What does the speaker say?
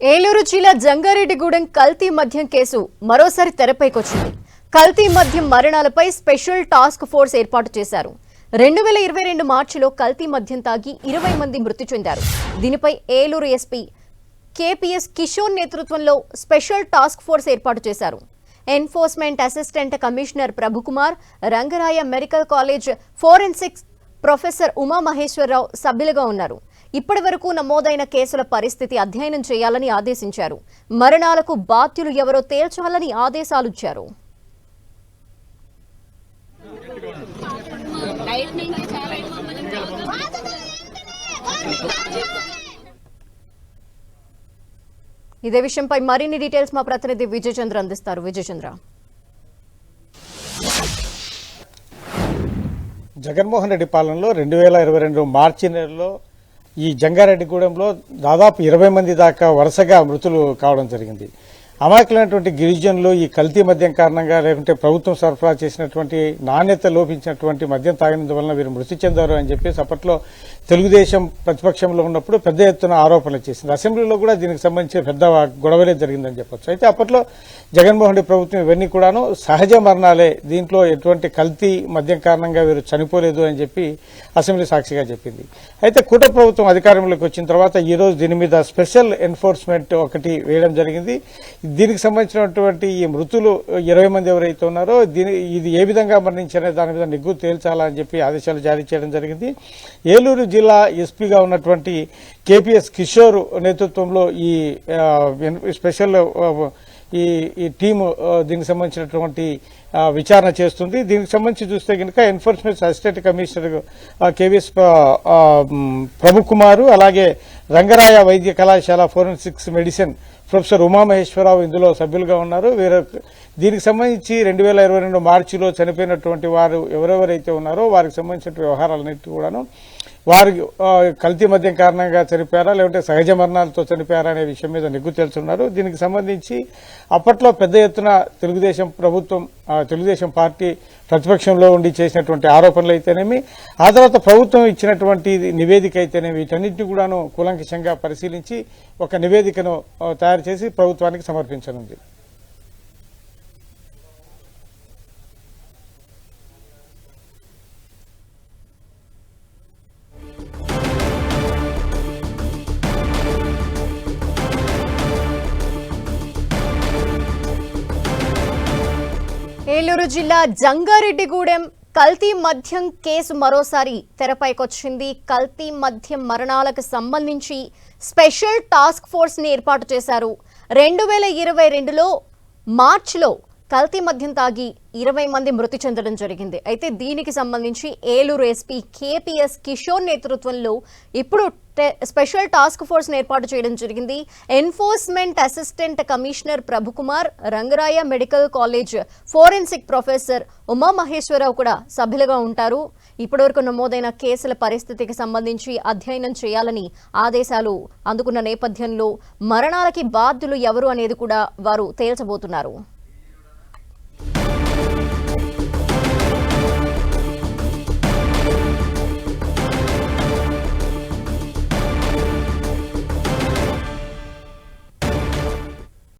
ఏలూరు జిల్లా జంగారెడ్డిగూడెం కల్తీ మద్యం కేసు మరోసారి తెరపైకొచ్చింది. కల్తీ మద్యం మరణాలపై స్పెషల్ టాస్క్ ఫోర్స్ ఏర్పాటు చేశారు. రెండు వేల ఇరవై రెండు మార్చిలో కల్తీ మద్యం తాగి ఇరవై మంది మృతి చెందారు. దీనిపై ఏలూరు ఎస్పీ కేపీఎస్ కిషోర్ నేతృత్వంలో స్పెషల్ టాస్క్ ఫోర్స్ ఏర్పాటు చేశారు. Enforcement assistant commissioner Prabhukumar Rangaraya medical college forensics professor Uma Maheswararao సభ్యులుగా ఉన్నారు. ఇప్పటి వరకు నమోదైన కేసుల పరిస్థితి అధ్యయనం చేయాలని ఆదేశించారు. మరణాలకు బాధ్యులు ఎవరో తేల్చాలని ఆదేశాలిచ్చారు. ఇదే విషయంపై మరిన్ని డీటెయిల్స్ మా ప్రతినిధి విజయచంద్ర అందిస్తారు. విజయచంద్ర. జగన్మోహన్ రెడ్డి పాలనలో రెండు వేల ఇరవై రెండు మార్చి నెలలో ఈ జంగారెడ్డిగూడెంలో దాదాపు ఇరవై మంది దాకా వరుసగా మృతులు కావడం జరిగింది. అమాయకులైనటువంటి గిరిజనులు ఈ కల్తీ మద్యం కారణంగా లేకుంటే ప్రభుత్వం సరఫరా చేసినటువంటి నాణ్యత లోపించినటువంటి మద్యం తాగినందువలన వీరు మృతి చెందారు అని చెప్పేసి అప్పట్లో తెలుగుదేశం ప్రతిపక్షంలో ఉన్నప్పుడు పెద్ద ఎత్తున ఆరోపణలు చేసింది. అసెంబ్లీలో కూడా దీనికి సంబంధించిన పెద్ద గొడవలే జరిగిందని చెప్పొచ్చు. అయితే అప్పట్లో జగన్మోహన్ రెడ్డి ప్రభుత్వం ఇవన్నీ కూడాను సహజ మరణాలే. దీంట్లో ఎటువంటి కల్తీ మద్యం కారణంగా వీరు చనిపోలేదు అని చెప్పి అసెంబ్లీ సాక్షిగా చెప్పింది. అయితే కూట ప్రభుత్వం అధికారంలోకి వచ్చిన తర్వాత ఈ రోజు దీని మీద స్పెషల్ ఎన్ఫోర్స్మెంట్ ఒకటి వేయడం జరిగింది. దీనికి సంబంధించినటువంటి ఈ మృతులు ఇరవై మంది ఎవరైతే ఉన్నారో దీని ఇది ఏ విధంగా మరణించారనే దాని మీద నిగ్గు తేల్చాలని చెప్పి ఆదేశాలు జారీ చేయడం జరిగింది. ఏలూరు జిల్లా ఎస్పీగా ఉన్నటువంటి కేపీఎస్ కిషోర్ నేతృత్వంలో ఈ స్పెషల్ ఈ ఈ టీము దీనికి సంబంధించినటువంటి విచారణ చేస్తుంది. దీనికి సంబంధించి చూస్తే కనుక enforcement assistant commissioner K V S Pramukh Kumar అలాగే రంగరాయ వైద్య కళాశాల ఫోరెన్సిక్స్ మెడిసిన్ ప్రొఫెసర్ ఉమామహేశ్వరరావు ఇందులో సభ్యులుగా ఉన్నారు. వీరు దీనికి సంబంధించి రెండు వేల ఇరవై రెండు మార్చిలో చనిపోయినటువంటి వారు ఎవరెవరైతే ఉన్నారో వారికి సంబంధించిన వ్యవహారాలన్నిటి కూడాను వారి కల్తీ మద్యం కారణంగా చనిపోయారా లేకుంటే సహజ మరణాలతో చనిపోయారా అనే విషయం మీద నిగ్గు తెలుసున్నారు దీనికి సంబంధించి అప్పట్లో పెద్ద ఎత్తున తెలుగుదేశం ప్రభుత్వం తెలుగుదేశం పార్టీ ప్రతిపక్షంలో ఉండి చేసినటువంటి ఆరోపణలు అయితేనేమి ఆ తర్వాత ప్రభుత్వం ఇచ్చినటువంటి నివేదిక అయితేనేమి వీటన్నిటిని కూడాను కూలంకషంగా పరిశీలించి ఒక నివేదికను తయారు చేసి ప్రభుత్వానికి సమర్పించనుంది. ఏలూరు జిల్లా జంగారెడ్డిగూడెం కల్తీ మద్యం కేసు మరోసారి తెరపైకొచ్చింది. కల్తీ మద్యం మరణాలకు సంబంధించి స్పెషల్ టాస్క్ ఫోర్స్ని ఏర్పాటు చేశారు. రెండు వేల ఇరవై రెండులో మార్చిలో కల్తీ మద్యం తాగి ఇరవై మంది మృతి చెందడం జరిగింది. అయితే దీనికి సంబంధించి ఏలూరు ఎస్పీ కేపీఎస్ కిషోర్ నేతృత్వంలో ఇప్పుడు టె- స్పెషల్ టాస్క్ ఫోర్స్ ఏర్పాటు చేయడం జరిగింది. Enforcement assistant commissioner Prabhukumar Rangaraya medical college forensic professor Uma Maheswararao కూడా సభ్యులుగా ఉంటారు. ఇప్పటివరకు నమోదైన కేసుల పరిస్థితికి సంబంధించి అధ్యయనం చేయాలని ఆదేశాలు అందుకున్న నేపథ్యంలో మరణాలకి బాధ్యులు ఎవరు అనేది కూడా వారు తేల్చబోతున్నారు.